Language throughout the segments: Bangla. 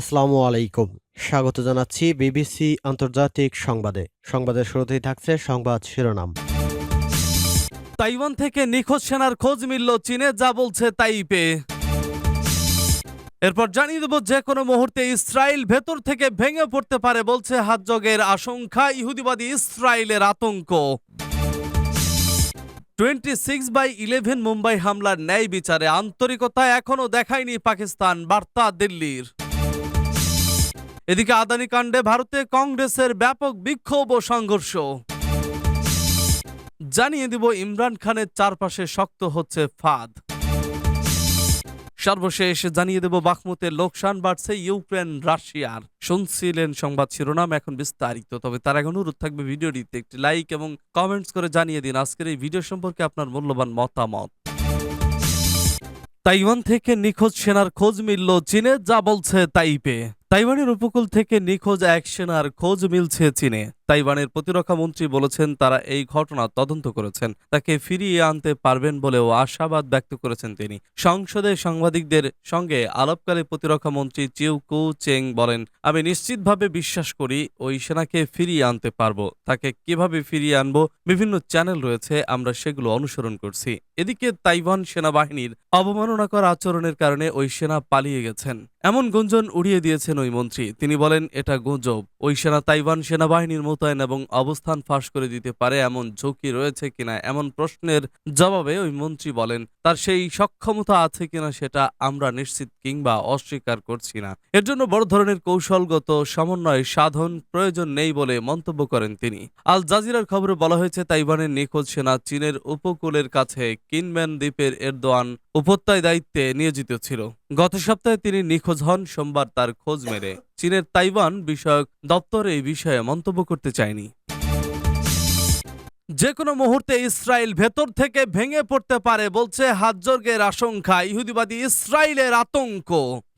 আসসালামু আলাইকুম। স্বাগত জানাচ্ছি বিবিসি আন্তর্জাতিক সংবাদে। সংবাদের শুরুতেই থাকছে সংবাদ শিরোনাম। তাইওয়ান থেকে নিখোঁজ সেনার খোঁজ মিলল চীনে, যা বলছে তাইপে। এরপর জানিয়ে দেব যে কোনো মুহূর্তে ইসরায়েল ভেতর থেকে ভেঙে পড়তে পারে বলছে হাতযোগের আশঙ্কা, ইহুদিবাদী ইসরায়েলের আতঙ্ক। Twenty six by eleven Mumbai হামলার ন্যায় বিচারে আন্তরিকতা এখনও দেখায়নি পাকিস্তান, বার্তা দিল্লির। এদিকে আদানি কাণ্ডে ভারতে কংগ্রেসের ব্যাপক বিক্ষোভ ও সংঘর্ষ। জানিয়ে দিব ইমরান খানের চারপাশে শক্ত হচ্ছে ফাঁদ। সর্বশেষ জানিয়ে দেব বাখমুতের লোকসান বাড়ছে ইউক্রেন, রাশিয়ার। শুনছিলেন সংবাদ শিরোনাম, এখন বিস্তারিত। তবে তার আগে অনুরোধ থাকবে ভিডিওটিতে একটি লাইক এবং কমেন্টস করে জানিয়ে দিন আজকের এই ভিডিও সম্পর্কে আপনার মূল্যবান মতামত। তাইওয়ান থেকে নিখোঁজ সেনার খোঁজ মিলল চীনে, যা বলছে তাইপে। তাইওয়ানের উপকূল থেকে নিখোঁজ এক সেনার খোঁজ মিলছে চীনে। তাইওয়ানের প্রতিরক্ষা মন্ত্রী বলেছেন তারা এই ঘটনা তদন্ত করেছেন। তাকে ফিরিয়ে আনতে পারবেন বলেও আশাবাদ ব্যক্ত করেছেন তিনি। সংসদে সাংবাদিকদের সঙ্গে আলাপকালে প্রতিরক্ষা মন্ত্রী চিউ কু চেং বলেন, আমি নিশ্চিতভাবে বিশ্বাস করি ওই সেনাকে ফিরিয়ে আনতে পারব। তাকে কীভাবে ফিরিয়ে আনব বিভিন্ন চ্যানেল রয়েছে, আমরা সেগুলো অনুসরণ করছি। এদিকে তাইওয়ান সেনাবাহিনীর অবমাননাকর আচরণের কারণে ওই সেনা পালিয়ে গেছেন। এমন গুঞ্জন উড়িয়ে দিয়েছেন ওই মন্ত্রী। তিনি বলেন, এটা গুজব। ওই সেনা তাইওয়ান সেনাবাহিনীর মোতায়েন এবং অবস্থান ফাঁস করে দিতে পারে এমন ঝুঁকি রয়েছে কিনা এমন প্রশ্নের জবাবে ওই মন্ত্রী বলেন, তার সেই সক্ষমতা আছে কিনা সেটা আমরা নিশ্চিত কিংবা অস্বীকার করছি না। এর জন্য বড় ধরনের কৌশলগত সমন্বয় সাধন প্রয়োজন নেই বলে মন্তব্য করেন তিনি। আল জাজিরার খবরে বলা হয়েছে, তাইওয়ানের নিখোঁজ সেনা চীনের উপকূলের কাছে কিনম্যান দ্বীপের এরদোয়ান উপত্যয় দায়িত্বে নিয়োজিত ছিল। গত সপ্তাহে তিনি নিখোঁজ হন, সোমবার তার খোঁজ মেরে। চীনের তাইওয়ান বিষয়ক দপ্তর এই বিষয়ে মন্তব্য করতে চায়নি। যে কোনো মুহূর্তে ইসরায়েল ভেতর থেকে ভেঙে পড়তে পারে বলছে হাতজর্গের আশঙ্কা, ইহুদিবাদী ইসরায়েলের আতঙ্ক।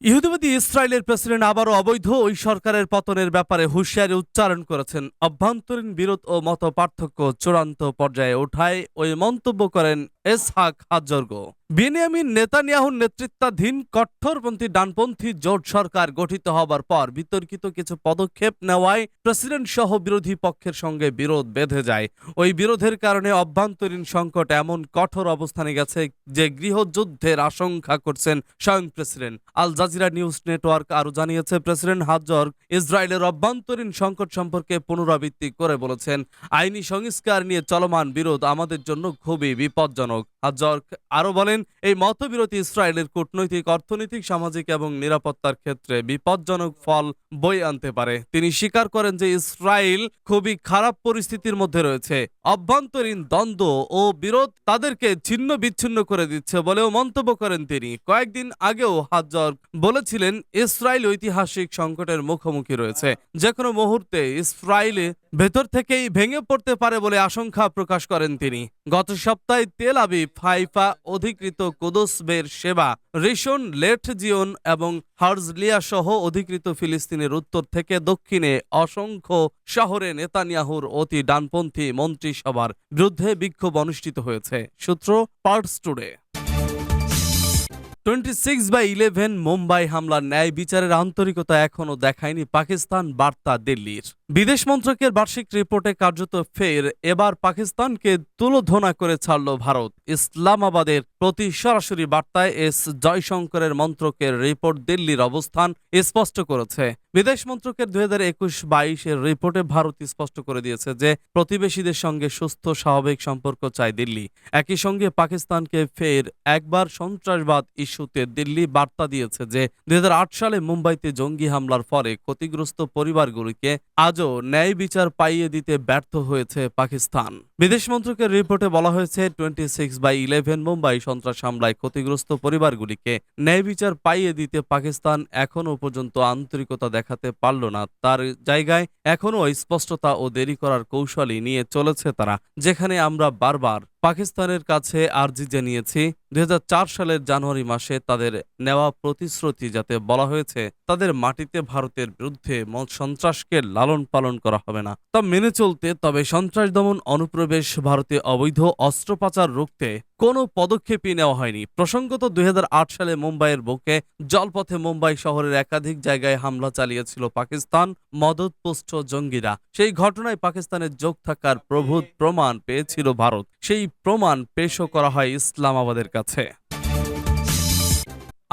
ইহুদিবাদী ইসরায়েলের প্রেসিডেন্ট আবারও অবৈধ, ওই সরকারের পতনের ব্যাপারে হুঁশিয়ারি উচ্চারণ করেছেন। অভ্যন্তরীণ বিরোধ ও মত পার্থক্য চূড়ান্ত পর্যায়ে ওঠায় ওই মন্তব্য করেন এসহাক হাজর্গ। বেনিয়ামিন নেতানিয়াহুর নেতৃত্বাধীন কঠোরপন্থী ডানপন্থী জোট সরকার গঠিত হবার পর বিতর্কিত কিছু পদক্ষেপ নেওয়ায় প্রেসিডেন্ট সহ বিরোধী পক্ষের সঙ্গে বিরোধ বেঁধে যায়। ওই বিরোধের কারণে অভ্যন্তরীণ সংকট এমন কঠোর অবস্থানে গেছে যে গৃহযুদ্ধের আশঙ্কা করছেন স্বয়ং president. Al Jazeera news network আরও জানিয়েছে, প্রেসিডেন্ট হাজর ইসরায়েলের অভ্যন্তরীণ সংকট সম্পর্কে পুনরাবৃত্তি করে বলেছেন, আইনি সংস্কার নিয়ে চলমান বিরোধ আমাদের জন্য খুবই বিপজ্জনক। হাজর আরও বলেন, এই মতবিরতি ইসরায়েলের কূটনৈতিক, অর্থনৈতিক, সামাজিক এবং নিরাপত্তার ক্ষেত্রে বিপজ্জনক ফল বই আনতে পারে। তিনি স্বীকার করেন যে ইসরায়েল খুবই খারাপ পরিস্থিতির মধ্যে রয়েছে। অভ্যন্তরীণ দ্বন্দ্ব ও বিরোধ তাদেরকে ছিন্ন বিচ্ছিন্ন করে দিচ্ছে বলেও মন্তব্য করেন তিনি। কয়েকদিন আগেও হাজর বলেছিলেন, ইসরায়েল ঐতিহাসিক সংকটের মুখোমুখি রয়েছে। যে কোনো মুহূর্তে ইসরায়েলে ভেতর থেকেই ভেঙে পড়তে পারে বলে আশঙ্কা প্রকাশ করেন তিনি। গত সপ্তাহে তেল আবিব, হাইফা অধিকৃত কুদসবের সেবা, রিশন লেট জিওন এবং হার্জলিয়া সহ অধিকৃত ফিলিস্তিনের উত্তর থেকে দক্ষিণে অসংখ্য শহরে নেতানিয়াহুর অতি ডানপন্থী মন্ত্রিসভার বিরুদ্ধে বিক্ষোভ অনুষ্ঠিত হয়েছে। সূত্র Pars Today. Twenty six by eleven Mumbai হামলার ন্যায় বিচারের আন্তরিকতা এখনও দেখায়নি পাকিস্তান, বার্তা দিল্লির। বিদেশ মন্ত্রকের বার্ষিক রিপোর্টে কার্যত ফের এবার পাকিস্তানকে তুলোধনা করে ছাড়ল ভারত। ইসলামাবাদের প্রতি সরাসরি বার্তায় এস জয়শঙ্করের মন্ত্রকের রিপোর্ট দিল্লির অবস্থান স্পষ্ট করেছে। বিদেশ মন্ত্রকের দুই হাজার একুশ বাইশের রিপোর্টে ভারত স্পষ্ট করে দিয়েছে যে, প্রতিবেশীদের সঙ্গে সুস্থ, স্বাভাবিক সম্পর্ক চায় দিল্লি। একই সঙ্গে পাকিস্তানকে ফের একবার সন্ত্রাসবাদ ইস্যুতে দিল্লি বার্তা দিয়েছে যে দুই সালে মুম্বাইতে জঙ্গি হামলার ফলে ক্ষতিগ্রস্ত পরিবারগুলিকে আজও ন্যায় বিচার পাইয়ে দিতে ব্যর্থ হয়েছে পাকিস্তান। বিদেশ মন্ত্রকের রিপোর্টে বলা হয়েছে, twenty six by eleven Mumbai সন্ত্রাস হামলায় ক্ষতিগ্রস্ত পরিবারগুলিকে ন্যায় বিচার পাইয়ে দিতে পাকিস্তান এখনও পর্যন্ত আন্তরিকতা দেখাতে পারল না। তার জায়গায় এখনও স্পষ্টতা ও দেরি করার কৌশলই নিয়ে চলেছে তারা, যেখানে আমরা বারবার পাকিস্তানের কাছে আর্জি জানিয়েছি, দুই হাজার চার সালের জানুয়ারি মাসে তাদের নেওয়া প্রতিশ্রুতি যাতে বলা হয়েছে, তাদের মাটিতে ভারতের বিরুদ্ধে সন্ত্রাসকে লালন পালন করা হবে না। তা মেনে চলতে তবে সন্ত্রাস দমন অনুপ্রবেশ ভারতে অবৈধ অস্ত্র পাচার রুখতে কোনো পদক্ষেপই নেওয়া হয়নি। প্রসঙ্গত দুই হাজার আট সালে মুম্বাইয়ের বুকে জলপথে মুম্বাই শহরের একাধিক জায়গায় হামলা চালিয়েছিল পাকিস্তান মদতপুষ্ট জঙ্গিরা। সেই ঘটনায় পাকিস্তানের যোগ থাকার প্রভূত প্রমাণ পেয়েছিল ভারত। সেই প্রমাণ পেশও করা হয় ইসলামাবাদের কাছে।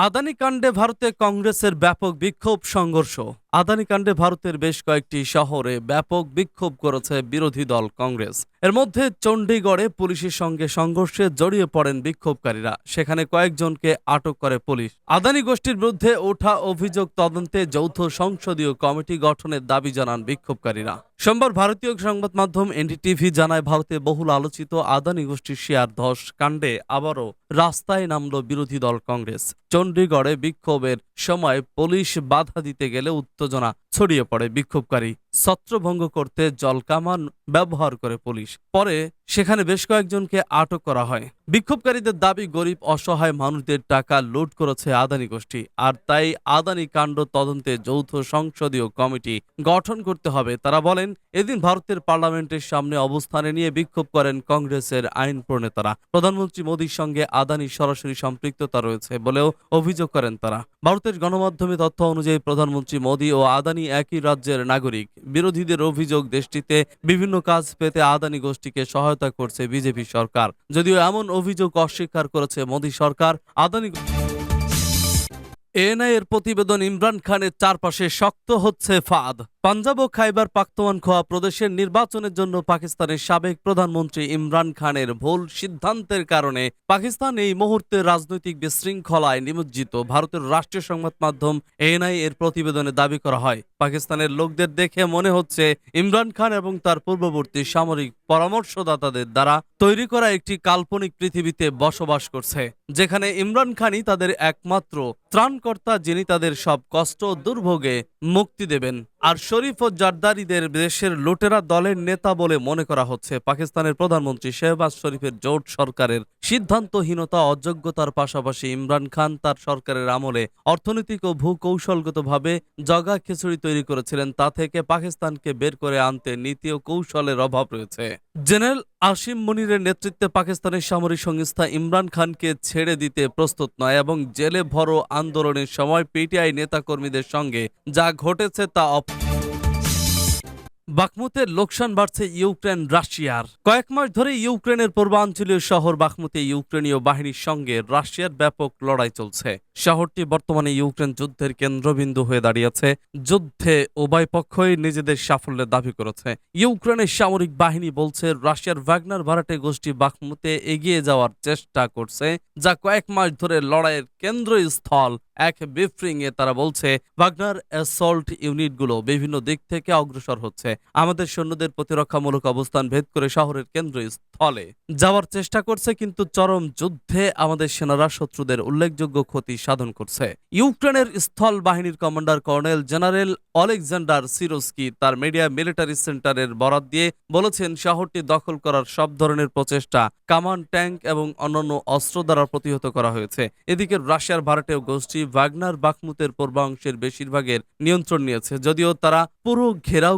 আদানি কাণ্ডে ভারতে কংগ্রেসের ব্যাপক বিক্ষোভ সংঘর্ষ। আদানি কাণ্ডে ভারতের বেশ কয়েকটি শহরে ব্যাপক বিক্ষোভ করেছে বিরোধী দল কংগ্রেস। এর মধ্যে চণ্ডীগড়ে পুলিশের সঙ্গে সংঘর্ষে জড়িয়ে পড়েন বিক্ষোভকারীরা। সেখানে কয়েকজনকে আটক করে পুলিশ। আদানি গোষ্ঠীর বিরুদ্ধে ওঠা অভিযোগ তদন্তে যৌথ সংসদীয় কমিটি গঠনের দাবি জানান বিক্ষোভকারীরা। সোমবার ভারতীয় সংবাদ মাধ্যম এনডিটিভি জানায়, ভারতে বহুল আলোচিত আদানি গোষ্ঠীর শেয়ার ধস কাণ্ডে আবারও রাস্তায় নামল বিরোধী দল কংগ্রেস। চণ্ডীগড়ে বিক্ষোভের সময় পুলিশ বাধা দিতে গেলে উত্তেজনা ছড়িয়ে পড়ে বিক্ষোভকারী। ছত্রভঙ্গ করতে জলকামান ব্যবহার করে পুলিশ। পরে সেখানে বেশ কয়েকজনকে আটক করা হয়। বিক্ষোভকারীদের দাবি, গরিব, অসহায় মানুষদের টাকা লুট করেছে আদানি গোষ্ঠী। আর তাই আদানি কাণ্ড তদন্তে যৌথ সংসদীয় কমিটি গঠন করতে হবে, তারা বলেন এদিন ভারতের পার্লামেন্টের সামনে অবস্থানে নিয়ে বিক্ষোভ করেন কংগ্রেসের আইন প্রণেতারা। প্রধানমন্ত্রী মোদীর সঙ্গে আদানির সরাসরি সম্পৃক্ততা রয়েছে বলেও অভিযোগ করেন তারা। ভারতের গণমাধ্যমে তথ্য অনুযায়ী প্রধানমন্ত্রী মোদী ও আদানি একই রাজ্যের নাগরিক। বিরোধীদের অভিযোগ দেশটিতে বিভিন্ন কাজ পেতে আদানি গোষ্ঠীকে সহায়তা করছে বিজেপি সরকার। যদিও এমন অভিযোগ অস্বীকার করেছে মোদী সরকার, আদানি এএনআই এর প্রতিবেদন ইমরান খানের চারপাশে শক্ত হচ্ছে ফাঁদ। পাঞ্জাব ও খাইবার পাখতোয়ানখোয়া প্রদেশের নির্বাচনের জন্য পাকিস্তানের সাবেক প্রধানমন্ত্রী ইমরান খানের ভুল সিদ্ধান্তের কারণে পাকিস্তান এই মুহূর্তে রাজনৈতিক বিশৃঙ্খলায় নিমজ্জিত। ভারতের রাষ্ট্রীয় সংবাদ মাধ্যম এএনআই এর প্রতিবেদনে দাবি করা হয়, পাকিস্তানের লোকদের দেখে মনে হচ্ছে ইমরান খান এবং তার পূর্ববর্তী সামরিক পরামর্শদাতাদের দ্বারা তৈরি করা একটি কাল্পনিক পৃথিবীতে বসবাস করছে, যেখানে ইমরান খানই তাদের একমাত্র ত্রাণকর্তা যিনি তাদের সব কষ্ট দুর্ভোগে মুক্তি দেবেন। আর শরীফ ও জারদারিদের দেশের লুটেরা দলের নেতা বলে মনে করা হচ্ছে। পাকিস্তানের প্রধানমন্ত্রী শেহবাজ শরীফের জোট সরকারের সিদ্ধান্তহীনতা, অযোগ্যতার পাশাপাশি ইমরান খান তার সরকারের আমলে অর্থনৈতিক ও ভূকৌশলগতভাবে জগা খিচুড়ি তৈরি করেছিলেন। তা থেকে পাকিস্তানকে বের করে আনতে নীতি ও কৌশলের অভাব রয়েছে। জেনারেল আসিম মনিরের নেতৃত্বে পাকিস্তানের সামরিক সংস্থা ইমরান খানকে ছেড়ে দিতে প্রস্তুত নয় এবং জেলে ভরো আন্দোলনের সময় পিটিআই নেতাকর্মীদের সঙ্গে যা ঘটেছে তা অপ বাখমুতের লোকসান বাড়ছে ইউক্রেন, রাশিয়ার। কয়েক মাস ধরে ইউক্রেনের পূর্বাঞ্চলীয় শহর বাখমুতে ইউক্রেনীয় বাহিনীর সঙ্গে রাশিয়ার ব্যাপক লড়াই চলছে। শহরটি বর্তমানে ইউক্রেন যুদ্ধের কেন্দ্রবিন্দু হয়ে দাঁড়িয়েছে। যুদ্ধে উভয় পক্ষই নিজেদের সাফল্যের দাবি করেছে। ইউক্রেনের সামরিক বাহিনী বলছে, রাশিয়ার ভ্যাগনার ভাড়াটে গোষ্ঠী বাখমুতে এগিয়ে যাওয়ার চেষ্টা করছে, যা কয়েক মাস ধরে লড়াইয়ের কেন্দ্রস্থল। এক এ তারা বলছে, ভাগনার অ্যাসল্ট ইউনিটগুলো বিভিন্ন দিক থেকে অগ্রসর হচ্ছে। আমাদের সৈন্যদের প্রতিরক্ষামূলক অবস্থান ভেদ করে শহরের কেন্দ্রস্থলে যাওয়ার চেষ্টা করছে, কিন্তু চরম যুদ্ধে আমাদের সেনারা শত্রুদের উল্লেখযোগ্য ক্ষতি সাধন করছে। ইউক্রেনের স্থল বাহিনীর commander colonel general Oleksandr Syrskyi তার মিডিয়া মিলিটারি সেন্টারের বরাত দিয়ে বলেছেন, শহরটি দখল করার সব ধরনের প্রচেষ্টা, কামান, ট্যাঙ্ক এবং অন্যান্য অস্ত্র দ্বারা প্রতিহত করা হয়েছে। এদিকে রাশিয়ার ভাড়াটেও গোষ্ঠী ভাগনার বাখমুতের পূর্বাংশের বেশিরভাগের নিয়ন্ত্রণ নিয়েছে যদিও তারা পুরো ঘেরাও